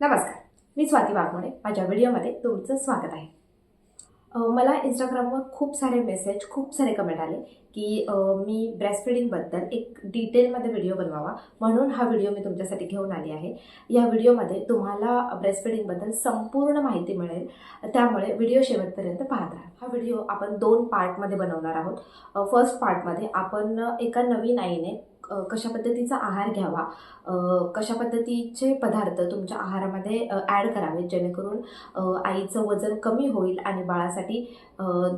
नमस्कार. मी स्वाती वाघमोडे. माझ्या व्हिडिओमध्ये तुमचं स्वागत आहे. मला इंस्टाग्रामवर खूप सारे मेसेज खूप सारे कमेंट आले की मी ब्रेस्ट फिडिंगबद्दल एक डिटेलमध्ये व्हिडिओ बनवावा म्हणून हा व्हिडिओ मी तुमच्यासाठी घेऊन आली आहे. या व्हिडिओमध्ये तुम्हाला ब्रेस्ट फिडिंगबद्दल संपूर्ण माहिती मिळेल. त्यामुळे व्हिडिओ शेवटपर्यंत पाहत राहा. हा व्हिडिओ आपण दोन पार्टमध्ये बनवणार आहोत. फर्स्ट पार्टमध्ये आपण एका नवीन आईने कशा पद्धतीचा आहार घ्यावा? कशा पद्धतीचे पदार्थ तुमच्या आहारामध्ये ॲड करावेत? जेणेकरून आईचं वजन कमी होईल आणि बाळासाठी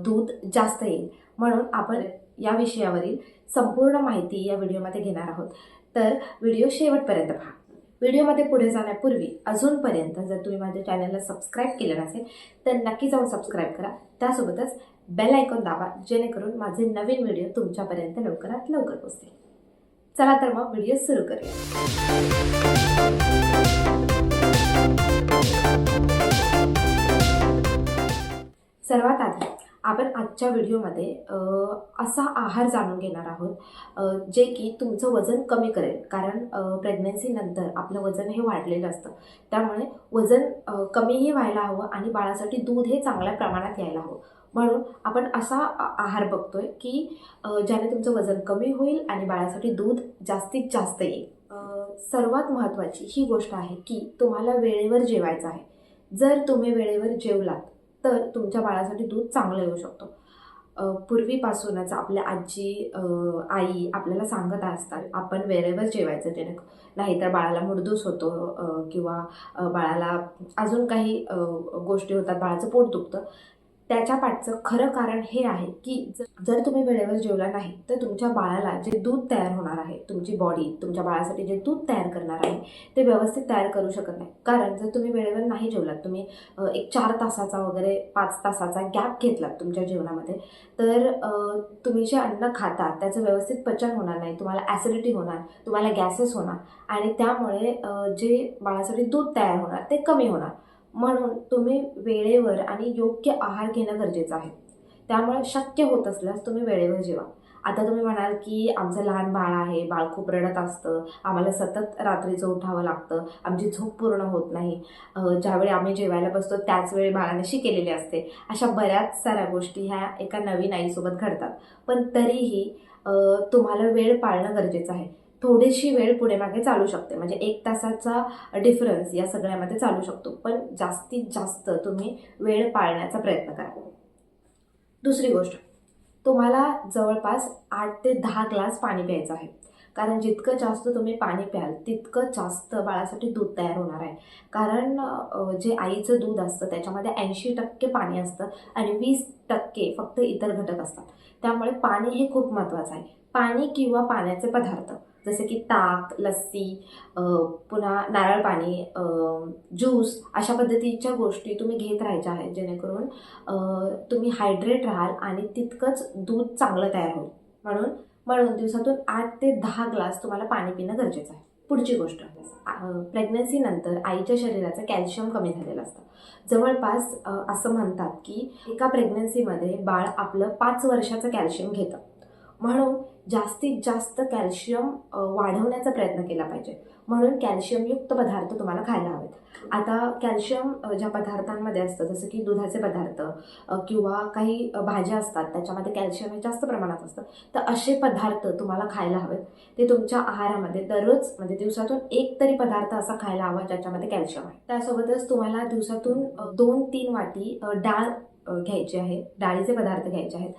दूध जास्त येईल. म्हणून आपण या विषयावरील संपूर्ण माहिती या व्हिडिओमध्ये घेणार आहोत. तर व्हिडिओ शेवटपर्यंत पहा. व्हिडिओमध्ये पुढे जाण्यापूर्वी अजूनपर्यंत जर तुम्ही माझ्या चॅनलला सबस्क्राईब केलं नसेल तर नक्की जाऊन सबस्क्राईब करा. त्यासोबतच बेल आयकॉन दाबा जेणेकरून माझे नवीन व्हिडिओ तुमच्यापर्यंत लवकरात लवकर पोचतील चला तर मग व्हिडिओ सुरू करूया. सर्वात आधी आपण आजच्या व्हिडिओमध्ये असा आहार जाणून घेणार आहोत जे की तुमचं वजन कमी करेल. कारण प्रेग्नन्सीनंतर आपलं वजन हे वाढलेलं असतं. त्यामुळे वजन कमीही व्हायला हवं आणि बाळासाठी दूध हे चांगल्या प्रमाणात यायला हवं. म्हणून आपण असा आहार बघतोय की ज्याने तुमचं वजन कमी होईल आणि बाळासाठी दूध जास्तीत जास्त येईल. सर्वात महत्त्वाची ही गोष्ट आहे की तुम्हाला वेळेवर जेवायचं आहे. जर तुम्ही वेळेवर जेवलात तर तुमच्या बाळासाठी दूध चांगलं येऊ शकतो. पूर्वीपासूनच आपल्या आजी आई आपल्याला सांगत असतात आपण वेळेवर जेवायचं जेणे नाहीतर बाळाला मुडदूस होतो किंवा बाळाला अजून काही गोष्टी होतात बाळाचं पोट दुखतं. त्याच्या पाठचं खरं कारण हे आहे की जर तुम्ही वेळेवर जेवला नाही तर तुमच्या बाळाला जे दूध तयार होणार आहे तुमची बॉडी तुमच्या बाळासाठी जे दूध तयार करणार आहे ते व्यवस्थित तयार करू शकत नाही. कारण जर तुम्ही वेळेवर नाही जेवलात तुम्ही एक चार तासाचा वगैरे पाच तासाचा गॅप घेतलात तुमच्या जेवणामध्ये तर तुम्ही जे अन्न खाता त्याचं व्यवस्थित पचन होणार नाही तुम्हाला ॲसिडिटी होणार तुम्हाला गॅसेस होणार आणि त्यामुळे जे बाळासाठी दूध तयार होणार ते कमी होणार. म्हणून तुम्ही वेळेवर आणि योग्य आहार घेणं गरजेचं आहे. त्यामुळे शक्य होत असल्यास तुम्ही वेळेवर जेवा. आता तुम्ही म्हणाल की आमचं लहान बाळ आहे बाळ खूप रडत असतं आम्हाला सतत रात्रीचं उठावं लागतं आमची झोप पूर्ण होत नाही. ज्यावेळी आम्ही जेवायला बसतो त्याच वेळी बाळाने शिकेलेली असते. अशा बऱ्याच साऱ्या गोष्टी ह्या एका नवीन आईसोबत घडतात. पण तरीही तुम्हाला वेळ पाळणं गरजेचं आहे. थोडीशी वेळ पुढे मागे चालू शकते. म्हणजे एक तासाचा डिफरन्स या सगळ्यामध्ये चालू शकतो. पण जास्तीत जास्त तुम्ही वेळ पाळण्याचा प्रयत्न करा. दुसरी गोष्ट. तुम्हाला जवळपास आठ ते दहा ग्लास पाणी प्यायचं आहे. कारण जितकं जास्त तुम्ही पाणी प्याल तितकं जास्त बाळासाठी दूध तयार होणार आहे. कारण जे आईचं दूध असतं त्याच्यामध्ये ऐंशी टक्के पाणी असतं आणि वीस टक्के फक्त इतर घटक असतात. त्यामुळे पाणी हे खूप महत्त्वाचं आहे. पाणी किंवा पाण्याचे पदार्थ. जसे की ताक लस्सी पुन्हा नारळ पाणी ज्यूस अशा पद्धतीच्या गोष्टी तुम्ही घेत राहायच्या आहेत जेणेकरून तुम्ही हायड्रेट राहाल आणि तितकंच दूध चांगलं तयार होईल. म्हणून म्हणून दिवसातून आठ ते दहा ग्लास तुम्हाला पाणी पिणं गरजेचं आहे. पुढची गोष्ट प्रेग्नन्सीनंतर आईच्या शरीराचं कॅल्शियम कमी झालेलं असतं. जवळपास असं म्हणतात की एका प्रेग्नन्सीमध्ये बाळ आपलं पाच वर्षाचं कॅल्शियम घेतं. म्हणून जास्तीत जास्त कॅल्शियम वाढवण्याचा प्रयत्न केला पाहिजे. म्हणून कॅल्शियमयुक्त पदार्थ तुम्हाला खायला हवेत. आता कॅल्शियम ज्या पदार्थांमध्ये असतं जसं की दुधाचे पदार्थ किंवा काही भाज्या असतात त्याच्यामध्ये कॅल्शियम हे जास्त प्रमाणात असतं तर असे पदार्थ तुम्हाला खायला हवेत. ते तुमच्या आहारामध्ये दररोज म्हणजे दिवसातून एक तरी पदार्थ असा खायला हवा ज्याच्यामध्ये कॅल्शियम आहे. त्यासोबतच तुम्हाला दिवसातून दोन तीन वाटी डाळ घ्यायची आहे. डाळीचे पदार्थ घ्यायचे आहेत.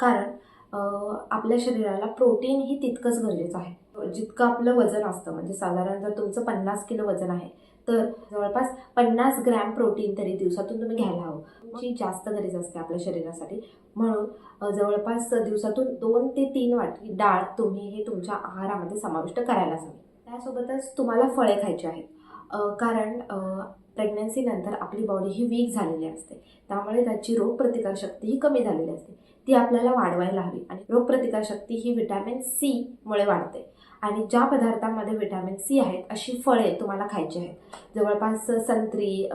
कारण आपल्या शरीराला प्रोटीन ही तितकंच गरजेचं आहे. जितकं आपलं वजन असतं म्हणजे साधारण जर तुमचं पन्नास किलो वजन आहे तर जवळपास पन्नास ग्रॅम प्रोटीन तरी दिवसातून तुम्ही घ्यायला हवं. जी जास्त गरज असते आपल्या शरीरासाठी. म्हणून जवळपास दिवसातून दोन ते तीन वाटी डाळ तुम्ही हे तुमच्या आहारामध्ये समाविष्ट करायलाच हवी. त्यासोबतच तुम्हाला फळे खायची आहेत. कारण प्रेग्नन्सीनंतर आपली बॉडी ही वीक झालेली असते. त्यामुळे त्याची रोगप्रतिकारशक्ती ही कमी झालेली असते. ती आपल्याला वाढवायला हवी. आणि रोगप्रतिकारशक्ती ही विटॅमिन सी मुळे वाढते. आणि ज्या पदार्थांमध्ये विटॅमिन सी आहेत अशी फळे तुम्हाला खायची आहेत. जवळपास संत्री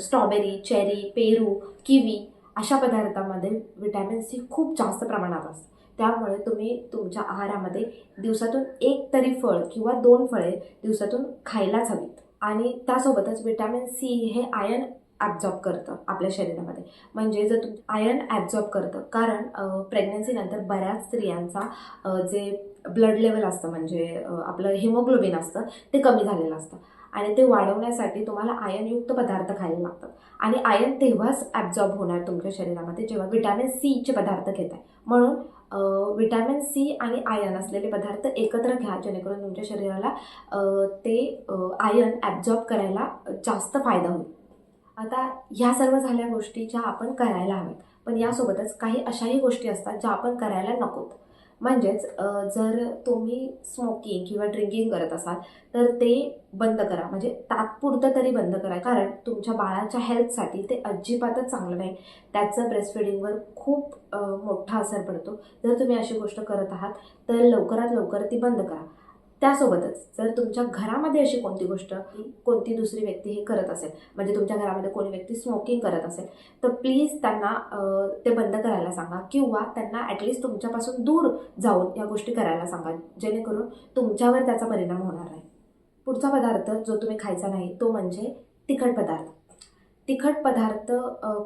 स्ट्रॉबेरी चेरी पेरू किवी अशा पदार्थांमध्ये विटॅमिन सी खूप जास्त प्रमाणात असतं. त्यामुळे तुम्ही तुमच्या आहारामध्ये दिवसातून एक तरी फळ किंवा दोन फळे दिवसातून खायलाच हवीत. आणि त्यासोबतच विटॅमिन सी हे आयर्न ॲब्झॉर्ब करतं आपल्या शरीरामध्ये. म्हणजे जर तुम आयर्न ॲब्झॉर्ब करतं कारण प्रेग्नन्सीनंतर बऱ्याच स्त्रियांचा जे ब्लड लेवल असतं म्हणजे आपलं हिमोग्लोबिन असतं ते कमी झालेलं असतं. आणि ते वाढवण्यासाठी तुम्हाला आयनयुक्त पदार्थ खायला लागतात. आणि आयन तेव्हाच ॲब्झॉर्ब होणार तुमच्या शरीरामध्ये जेव्हा विटॅमिन सीचे पदार्थ घेत आहे म्हणून विटॅमिन सी आणि आयन असलेले पदार्थ एकत्र घ्या जेणेकरून तुमच्या शरीराला ते आयन ॲब्झॉर्ब करायला जास्त फायदा होईल. आता ह्या सर्व झाल्या गोष्टी ज्या आपण करायला हव्यात. पण यासोबतच काही अशाही गोष्टी असतात ज्या आपण करायला नकोत. म्हणजेच जर तुम्ही स्मोकिंग किंवा ड्रिंकिंग करत असाल तर ते बंद करा. म्हणजे तात्पुरतं तरी बंद करा. कारण तुमच्या बाळाच्या हेल्थसाठी ते अजिबातच चांगलं नाही. त्याचं ब्रेस्टफिडिंगवर खूप मोठा असर पडतो. जर तुम्ही अशी गोष्ट करत आहात तर लवकरात लवकर ती बंद करा. त्यासोबतच जर तुमच्या घरामध्ये अशी कोणती गोष्ट कोणती दुसरी व्यक्ती हे करत असेल म्हणजे तुमच्या घरामध्ये कोणी व्यक्ती स्मोकिंग करत असेल तर प्लीज त्यांना ते बंद करायला सांगा किंवा त्यांना ॲटलिस्ट तुमच्यापासून दूर जाऊन या गोष्टी करायला सांगा जेणेकरून तुमच्यावर त्याचा परिणाम होणार नाही. पुढचा पदार्थ जो तुम्ही खायचा नाही तो म्हणजे तिखट पदार्थ. तिखट पदार्थ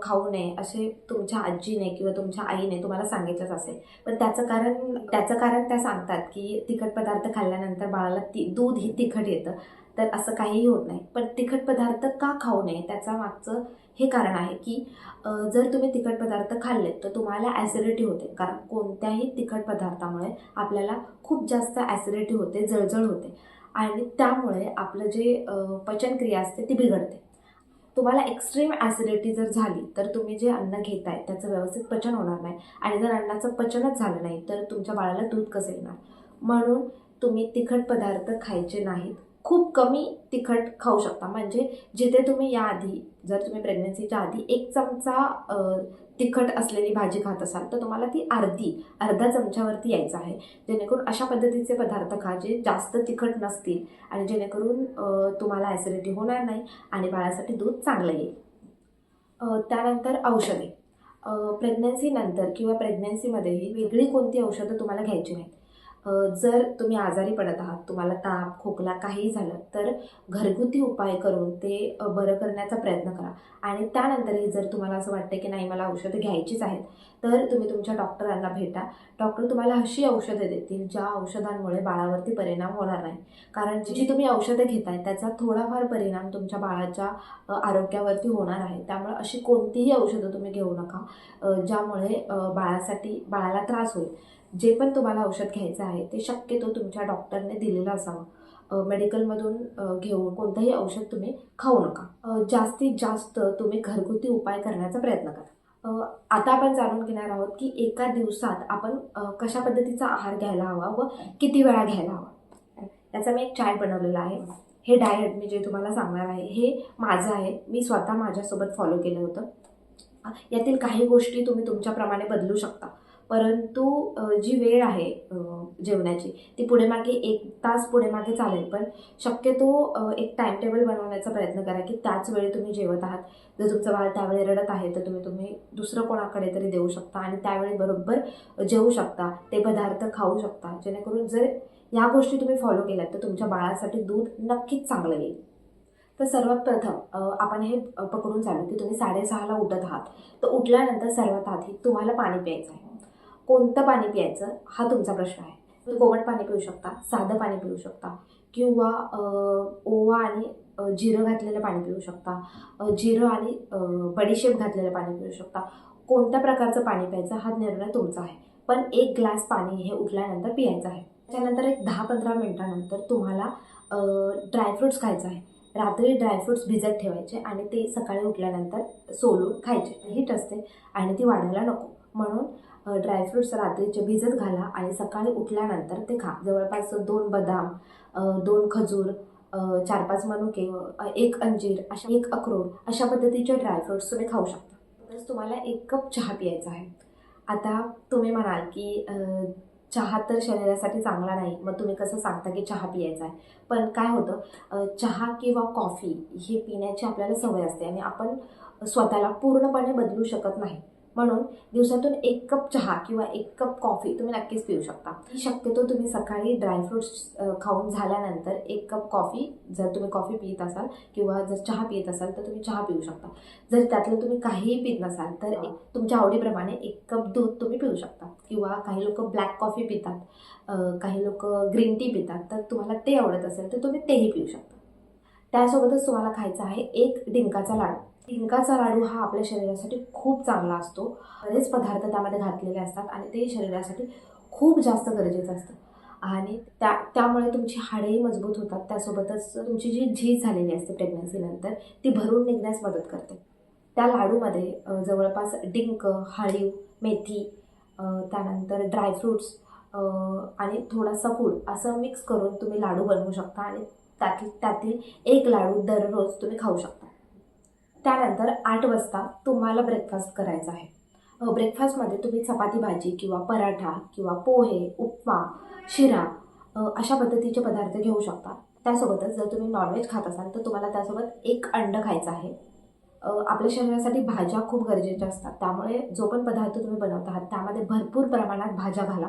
खाऊ नये असे तुमच्या आजीने किंवा तुमच्या आईने तुम्हाला सांगितलंच असेल. पण त्याचं कारण त्याचं कारण त्या सांगतात की तिखट पदार्थ खाल्ल्यानंतर बाळाला ती दूध ही तिखट येतं. तर असं काहीही होत नाही. पण तिखट पदार्थ का खाऊ नये त्याचा मागचं हे कारण आहे की जर तुम्ही तिखट पदार्थ खाल्लेत तर तुम्हाला ॲसिडिटी होते. कारण कोणत्याही तिखट पदार्थामुळे आपल्याला खूप जास्त ॲसिडिटी होते जळजळ होते. आणि त्यामुळे आपलं जे पचनक्रिया असते ती बिघडते. तुम्हाला एक्स्ट्रीम ॲसिडिटी जर झाली तर तुम्ही जे अन्न घेताय त्याचं व्यवस्थित पचन होणार नाही. आणि जर अन्नाचं पचनच झालं नाही तर तुमच्या बाळाला दूध कसं येणार? म्हणून तुम्ही तिखट पदार्थ खायचे नाहीत. खूप कमी तिखट खाऊ शकता. म्हणजे जिथे तुम्ही याआधी जर तुम्ही प्रेग्नन्सीच्या आधी एक चमचा तिखट असलेली भाजी खात असाल तर तुम्हाला ती अर्धी अर्धा चमच्यावरती यायचं आहे. जेणेकरून अशा पद्धतीचे पदार्थ खा जे जास्त तिखट नसतील आणि जेणेकरून तुम्हाला ॲसिडिटी होणार नाही आणि बाळासाठी दूध चांगलं येईल. त्यानंतर औषधे. प्रेग्नन्सीनंतर किंवा प्रेग्नन्सीमध्येही वेगळी कोणती औषधं तुम्हाला घ्यायची नाहीत. जर तुम्ही आजारी पडत आहात तुम्हाला ताप खोकला काहीही झालं तर घरगुती उपाय करून ते बरं करण्याचा प्रयत्न करा. आणि त्यानंतरही जर तुम्हाला असं वाटतं की नाही मला औषधं घ्यायचीच आहेत तर तुम्ही तुमच्या डॉक्टरांना भेटा. डॉक्टर तुम्हाला अशी औषधं देतील ज्या औषधांमुळे बाळावरती परिणाम होणार नाही. कारण जी तुम्ही औषधं घेताय त्याचा थोडाफार परिणाम तुमच्या बाळाच्या आरोग्यावरती होणार आहे. त्यामुळे अशी कोणतीही औषधं तुम्ही घेऊ नका ज्यामुळे बाळासाठी बाळाला त्रास होईल. जे पण तुम्हाला औषध घ्यायचं आहे ते शक्यतो तुमच्या डॉक्टरने दिलेलं असावं. मेडिकलमधून घेऊन कोणतंही औषध तुम्ही खाऊ नका. जास्तीत जास्त तुम्ही घरगुती उपाय करण्याचा प्रयत्न करा. आता आपण जाणून घेणार आहोत की एका दिवसात आपण कशा पद्धतीचा आहार घ्यायला हवा व किती वेळा घ्यायला हवा. याचा मी एक चार्ट बनवलेला आहे. हे डायट मी जे तुम्हाला सांगणार आहे हे माझं आहे. मी स्वतः माझ्यासोबत फॉलो केलं होतं. यातील काही गोष्टी तुम्ही तुमच्याप्रमाणे बदलू शकता. परंतु जी वेळ आहे जेवणाची ती पुढे मागे एक तास पुढे मागे चालेल. पण शक्यतो एक टाईम टेबल बनवण्याचा प्रयत्न करा की त्याच वेळी तुम्ही जेवत आहात. जर तुमचं बाळ त्यावेळी रडत आहे तर तुम्ही तुम्ही दुसरं कोणाकडे तरी देऊ शकता आणि त्यावेळी बरोबर जेवू शकता. ते पदार्थ खाऊ शकता. जेणेकरून जर ह्या गोष्टी तुम्ही फॉलो केल्यात तर तुमच्या बाळासाठी दूध नक्कीच चांगलं येईल. तर सर्वात प्रथम आपण हे पकडून चालू की तुम्ही साडेसहाला उठत आहात. तर उठल्यानंतर सर्वात आधी तुम्हाला पाणी प्यायचं आहे. कोणतं पाणी प्यायचं? हा तुमचा प्रश्न आहे. तुम्ही कोमट पाणी पिऊ शकता साधं पाणी पिऊ शकता किंवा ओवा आणि जिरं घातलेलं पाणी पिऊ शकता जिरं आणि बडीशेप घातलेलं पाणी पिऊ शकता. कोणत्या प्रकारचं पाणी प्यायचं हा निर्णय तुमचा आहे. पण एक ग्लास पाणी हे उठल्यानंतर पियायचं आहे. त्याच्यानंतर एक दहा पंधरा मिनटानंतर तुम्हाला ड्रायफ्रुट्स खायचं आहे. रात्री ड्रायफ्रुट्स भिजत ठेवायचे आणि ते सकाळी उठल्यानंतर सोलून खायचे. हीट असते आणि ती वाढायला नको. म्हणून ड्रायफ्रुट्स रात्रीचे भिजत घाला आणि सकाळी उठल्यानंतर ते खा. जवळपास दोन बदाम दोन खजूर चार पाच मनुके एक अंजीर अशा एक अक्रोड अशा पद्धतीचे ड्रायफ्रूट्स तुम्ही खाऊ शकता. तसंच तुम्हाला एक कप चहा प्यायचा आहे. आता तुम्ही म्हणाल की चहा तर शरीरासाठी चांगला नाही. मग तुम्ही कसं सांगता की चहा पियायचा आहे? पण काय होतं चहा किंवा कॉफी हे पिण्याची आपल्याला सवय असते आणि आपण स्वतःला पूर्णपणे बदलू शकत नाही. म्हणून दिवसातून एक कप चहा किंवा एक कप कॉफी तुम्ही नक्कीच पिऊ शकता. शक्यतो तुम्ही सकाळी ड्रायफ्रुट्स खाऊन झाल्यानंतर एक कप कॉफी जर तुम्ही कॉफी पित असाल किंवा जर चहा पित असाल तर तुम्ही चहा पिऊ शकता. जर त्यातलं तुम्ही काहीही पित नसाल तर एक- तुमच्या आवडीप्रमाणे एक कप दूध तुम्ही पिऊ शकता. किंवा काही लोक ब्लॅक कॉफी पितात काही लोक ग्रीन टी पितात तर तुम्हाला ते आवडत असेल तर तुम्ही तेही पिऊ शकता. त्यासोबतच तुम्हाला खायचा आहे एक डिंकाचा लाडू. डिंकाचा लाडू हा आपल्या शरीरासाठी खूप चांगला असतो. बरेच पदार्थ त्यामध्ये घातलेले असतात आणि ते शरीरासाठी खूप जास्त गरजेचं असतं. आणि त्या त्यामुळे तुमची हाडेही मजबूत होतात. त्यासोबतच तुमची जी झीज झालेली असते प्रेग्नन्सीनंतर ती भरून निघण्यास मदत करते. त्या लाडूमध्ये जवळपास डिंक हळीव मेथी त्यानंतर ड्रायफ्रूट्स आणि थोडासा गुळ असं मिक्स करून तुम्ही लाडू बनवू शकता आणि त्यातील त्यातील एक लाडू दररोज तुम्ही खाऊ शकता. त्यानंतर आठ वाजता तुम्हाला ब्रेकफास्ट करायचा आहे. ब्रेकफास्टमध्ये तुम्ही चपाती भाजी किंवा पराठा किंवा पोहे उपमा शिरा अशा पद्धतीचे पदार्थ घेऊ शकता. त्यासोबतच जर तुम्ही नॉनव्हेज खात असाल तर तुम्हाला त्यासोबत एक अंड खायचं आहे. आपल्या शरीरासाठी भाज्या खूप गरजेच्या असतात. त्यामुळे जो पण पदार्थ तुम्ही बनवत आहात त्यामध्ये भरपूर प्रमाणात भाज्या घाला.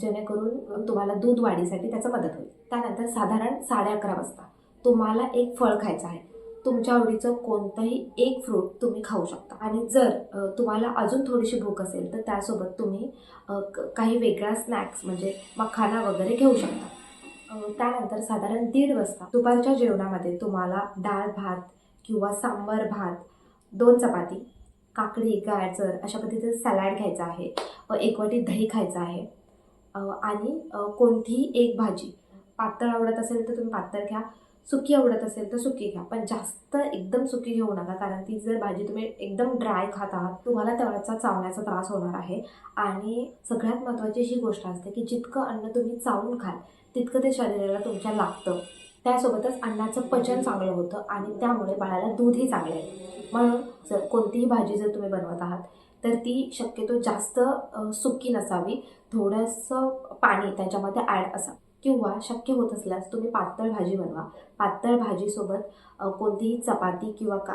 जेणेकरून तुम्हाला दूध वाढीसाठी त्याचं मदत होईल. त्यानंतर साधारण साडे अकरा वाजता तुम्हाला एक फळ खायचं आहे. तुमच्या आवडीचं कोणतंही एक फ्रूट तुम्ही खाऊ शकता. आणि जर तुम्हाला अजून थोडीशी भूक असेल तर त्यासोबत तुम्ही क- काही वेगळा स्नॅक्स म्हणजे मखाना वगैरे घेऊ शकता. त्यानंतर साधारण दीड वाजता दुपारच्या जेवणामध्ये तुम्हाला डाळ भात किंवा सांबर भात दोन चपाती काकडी गाजर अशा पद्धतीचं सॅलॅड घ्यायचं आहे एकवटी एक वाटी दही खायचं आहे आणि कोणतीही एक भाजी. पातळ आवडत असेल तर तुम्ही पातळ घ्या. सुकी आवडत असेल तर सुकी घ्या. पण जास्त एकदम सुकी घेऊ नका कारण ती जर भाजी तुम्ही एकदम ड्राय खात आहात तुम्हाला तेवढ्याचा चावण्याचा त्रास होणार आहे. आणि सगळ्यात महत्त्वाची ही गोष्ट असते की जितकं अन्न तुम्ही चावून खाल तितकं ते शरीराला तुमच्या लागतं. त्यासोबतच अन्नाचं पचन चांगलं होतं आणि त्यामुळे बाळाला दूधही चांगलं आहे. म्हणून जर कोणतीही भाजी जर तुम्ही बनवत आहात तर ती शक्यतो जास्त सुकी नसावी. थोडंसं पाणी त्याच्यामध्ये ॲड असावं. किंवा शक्य होत असल्यास तुम्ही पातळ भाजी बनवा. पातळ भाजीसोबत कोणतीही चपाती किंवा का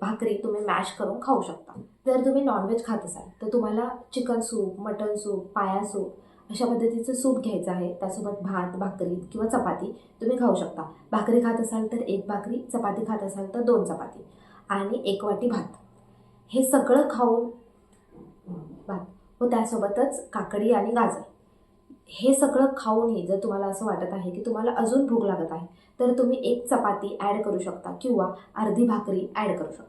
भाकरी तुम्ही मॅश करून खाऊ शकता. जर तुम्ही नॉनव्हेज खात असाल तर तुम्हाला chicken soup mutton soup paya soup अशा पद्धतीचं सूप घ्यायचं आहे. त्यासोबत भात भाकरी किंवा चपाती तुम्ही खाऊ शकता. भाकरी खात असाल तर एक भाकरी चपाती खात असाल तर दोन चपाती आणि एक वाटी भात. हे सगळं खाऊन भात व त्यासोबतच काकडी आणि गाजर. हे सगळं खाऊनही जर तुम्हाला असं वाटत आहे की तुम्हाला अजून भूक लागत आहे तर तुम्ही एक चपाती ॲड करू शकता किंवा अर्धी भाकरी ॲड करू शकता.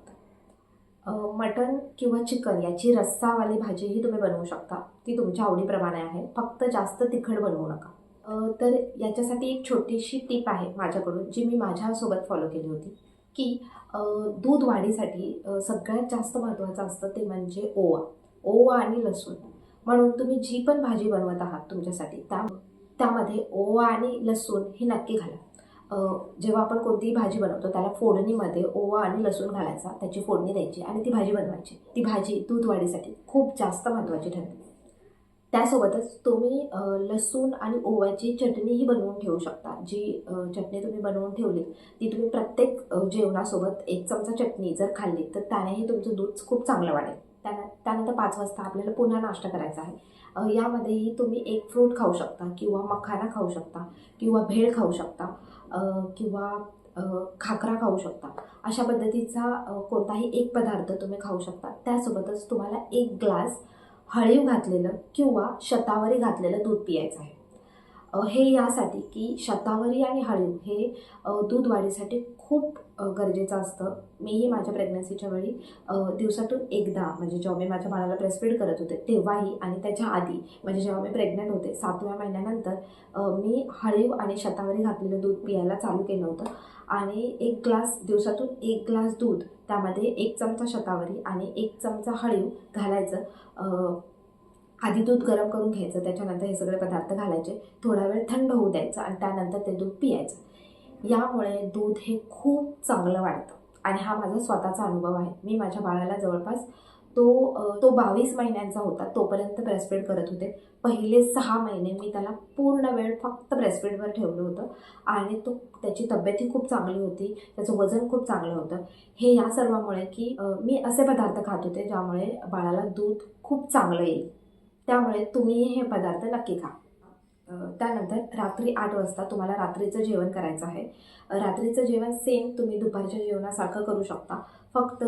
मटन मटण किंवा चिकन याची रस्सावाली भाजीही तुम्ही बनवू शकता. ती तुमच्या आवडीप्रमाणे आहे. फक्त जास्त तिखट बनवू नका. तर याच्यासाठी एक छोटीशी टीप आहे माझ्याकडून जी मी माझ्यासोबत फॉलो केली होती की दूध वाढीसाठी सगळ्यात जास्त महत्त्वाचं असतं ते म्हणजे ओवा. ओवा आणि लसूण. म्हणून तुम्ही जी पण भाजी बनवत आहात तुमच्यासाठी त्या त्यामध्ये ओवा आणि लसूण हे नक्की घाला. जेव्हा आपण कोणतीही भाजी बनवतो त्याला फोडणीमध्ये ओवा आणि लसूण घालायचा त्याची फोडणी द्यायची आणि ती भाजी बनवायची. ती भाजी दूध वाढीसाठी खूप जास्त महत्त्वाची ठरते. त्यासोबतच तुम्ही लसूण आणि ओव्याची चटणीही बनवून ठेवू शकता. जी चटणी तुम्ही बनवून ठेवली ती तुम्ही प्रत्येक जेवणासोबत एक चमचा चटणी जर खाल्ली तर त्यानेही तुमचं दूध खूप चांगलं वाढेल. त्यान त्यानंतर पाच वाजता आपल्याला पुन्हा नाश्ता करायचा आहे. यामध्येही तुम्ही एक फ्रूट खाऊ शकता किंवा मखाना खाऊ शकता किंवा भेळ खाऊ शकता किंवा खाकरा खाऊ शकता. अशा पद्धतीचा कोणताही एक पदार्थ तुम्ही खाऊ शकता. त्यासोबतच तुम्हाला एक ग्लास हळीव घातलेलं किंवा शतावरी घातलेलं दूध पियायचं आहे. हे यासाठी की शतावरी आणि हळीव हे दूध वाढीसाठी खूप गरजेचं असतं. मीही माझ्या प्रेग्नन्सीच्या वेळी दिवसातून एकदा म्हणजे जेव्हा मी माझ्या बाळाला ब्रेस्टफीड करत होते तेव्हाही आणि त्याच्या आधी म्हणजे जेव्हा मी प्रेग्नंट होते सातव्या महिन्यानंतर मी हळीव आणि शतावरी घातलेलं दूध पियायला चालू केलं होतं. आणि एक ग्लास दिवसातून एक ग्लास दूध त्यामध्ये एक चमचा शतावरी आणि एक चमचा हळीव घालायचं आधी दूध गरम करून घ्यायचं त्याच्यानंतर हे सगळे पदार्थ घालायचे. थोडा वेळ थंड होऊ द्यायचं आणि त्यानंतर ते दूध पियायचं. यामुळे दूध हे खूप चांगलं वाढतं. आणि हा माझा स्वतःचा अनुभव आहे. मी माझ्या बाळाला जवळपास तो तो बावीस महिन्यांचा होता तोपर्यंत ब्रेस्टफीड करत होते. पहिले सहा महिने मी त्याला पूर्ण वेळ फक्त ब्रेस्टफीडवर ठेवलं होतं. आणि तो त्याची तब्येतही खूप चांगली होती त्याचं वजन खूप चांगलं होतं. हे या सर्वामुळे की मी असे पदार्थ खात होते ज्यामुळे बाळाला दूध खूप चांगलं येईल. त्यामुळे तुम्ही हे पदार्थ नक्की खा. त्यानंतर रात्री आठ वाजता तुम्हाला रात्रीचं जेवण करायचं आहे. रात्रीचं जेवण सेम तुम्ही दुपारच्या जेवणासारखं करू शकता. फक्त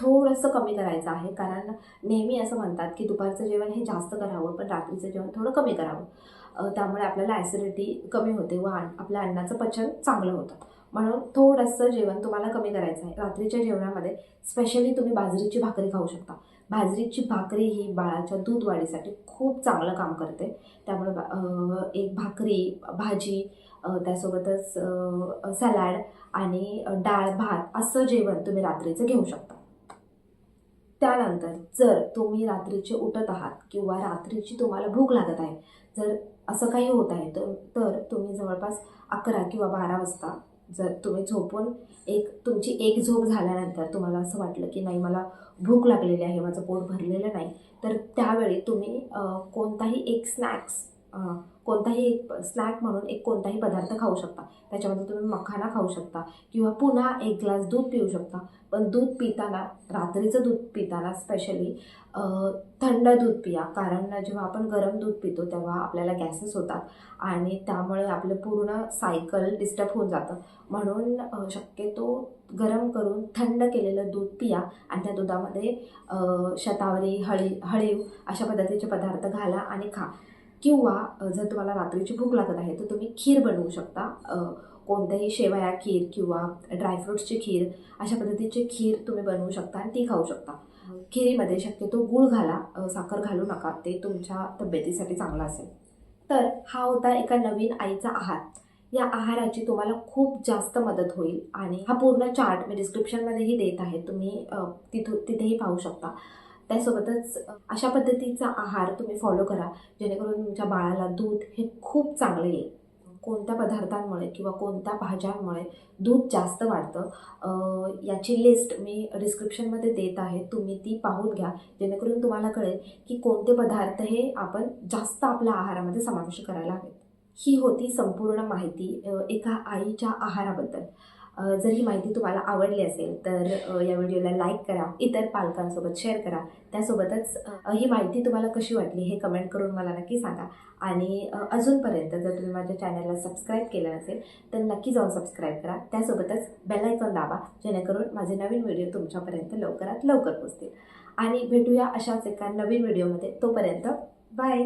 थोडंसं कमी करायचं आहे. कारण नेहमी असं म्हणतात की दुपारचं जेवण हे जास्त करावं पण रात्रीचं जेवण थोडं कमी करावं. त्यामुळे आपल्याला ॲसिडिटी कमी होते व आपल्या अन्नाचं पचन चांगलं होतं. म्हणून थोडंसं जेवण तुम्हाला कमी करायचं आहे. रात्रीच्या जेवणामध्ये स्पेशली तुम्ही बाजरीची भाकरी खाऊ शकता. बाजरीची भाकरी ही बाळाच्या दूध वाढीसाठी खूप चांगलं काम करते. त्यामुळे बा- एक भाकरी भाजी त्यासोबतच सॅलॅड आणि डाळ भात असं जेवण तुम्ही रात्रीचं घेऊ शकता. त्यानंतर जर तुम्ही रात्रीचे उठत आहात किंवा रात्रीची तुम्हाला भूक लागत आहे जर असं काही होत आहे तर तर तुम्ही जवळपास अकरा किंवा बारा वाजता जर तुम्ही झोपून एक तुमची एक झोप झाल्यानंतर तुम्हाला असं वाटलं की नाही मला भूक लागलेली आहे माझं पोट भरलेलं नाही तर त्यावेळी तुम्ही कोणताही एक स्नॅक्स कोणताही एक स्नॅक म्हणून एक कोणताही पदार्थ खाऊ शकता. त्याच्यामध्ये तुम्ही मखाना खाऊ शकता किंवा पुन्हा एक ग्लास दूध पिऊ शकता. पण दूध पिताना रात्रीचं दूध पिताना स्पेशली थंड दूध पिया. कारण जेव्हा आपण गरम दूध पितो तेव्हा आपल्याला गॅसेस होतात. आणि त्यामुळे आपलं पूर्ण सायकल डिस्टर्ब होऊन जातं. म्हणून शक्यतो गरम करून थंड केलेलं दूध पिया. आणि त्या दुधामध्ये शतावरी हळी हळीव अशा पद्धतीचे पदार्थ घाला आणि खा. किंवा जर तुम्हाला रात्रीची भूक लागत आहे तर तुम्ही खीर बनवू शकता. कोणत्याही शेवया खीर किंवा ड्रायफ्रुट्सची खीर अशा पद्धतीची खीर तुम्ही बनवू शकता आणि ती खाऊ शकता. खिरीमध्ये शक्यतो गूळ घाला साखर घालू नका ते तुमच्या तब्येतीसाठी चांगलं असेल. तर हा होता एका नवीन आईचा आहार. या आहाराची तुम्हाला खूप जास्त मदत होईल आणि हा पूर्ण चार्ट मी डिस्क्रिप्शनमध्येही देत आहे. तुम्ही तिथून तिथेही पाहू शकता. त्यासोबतच अशा पद्धतीचा आहार तुम्ही फॉलो करा जेणेकरून तुमच्या बाळाला दूध हे खूप चांगलं येईल. कोणत्या पदार्थांमुळे किंवा कोणत्या भाज्यांमुळे दूध जास्त वाढतं याची लिस्ट मी डिस्क्रिप्शनमध्ये देत आहे. तुम्ही ती पाहून घ्या जेणेकरून तुम्हाला कळेल की कोणते पदार्थ हे आपण जास्त आपल्या आहारामध्ये समाविष्ट करायला हवेत. ही होती संपूर्ण माहिती एका आईच्या आहाराबद्दल. जर ही माहिती तुम्हाला आवडली असेल तर या व्हिडिओला लाईक करा इतर पालकांसोबत शेअर करा. त्यासोबतच ही माहिती तुम्हाला कशी वाटली हे कमेंट करून मला नक्की सांगा. आणि अजूनपर्यंत जर तुम्ही माझ्या चॅनलला सबस्क्राईब केलं नसेल तर नक्की जाऊन सबस्क्राईब करा. त्यासोबतच बेलायकॉन दाबा जेणेकरून माझे नवीन व्हिडिओ तुमच्यापर्यंत लवकरात लवकर पोचतील आणि भेटूया अशाच एका नवीन व्हिडिओमध्ये. तोपर्यंत बाय!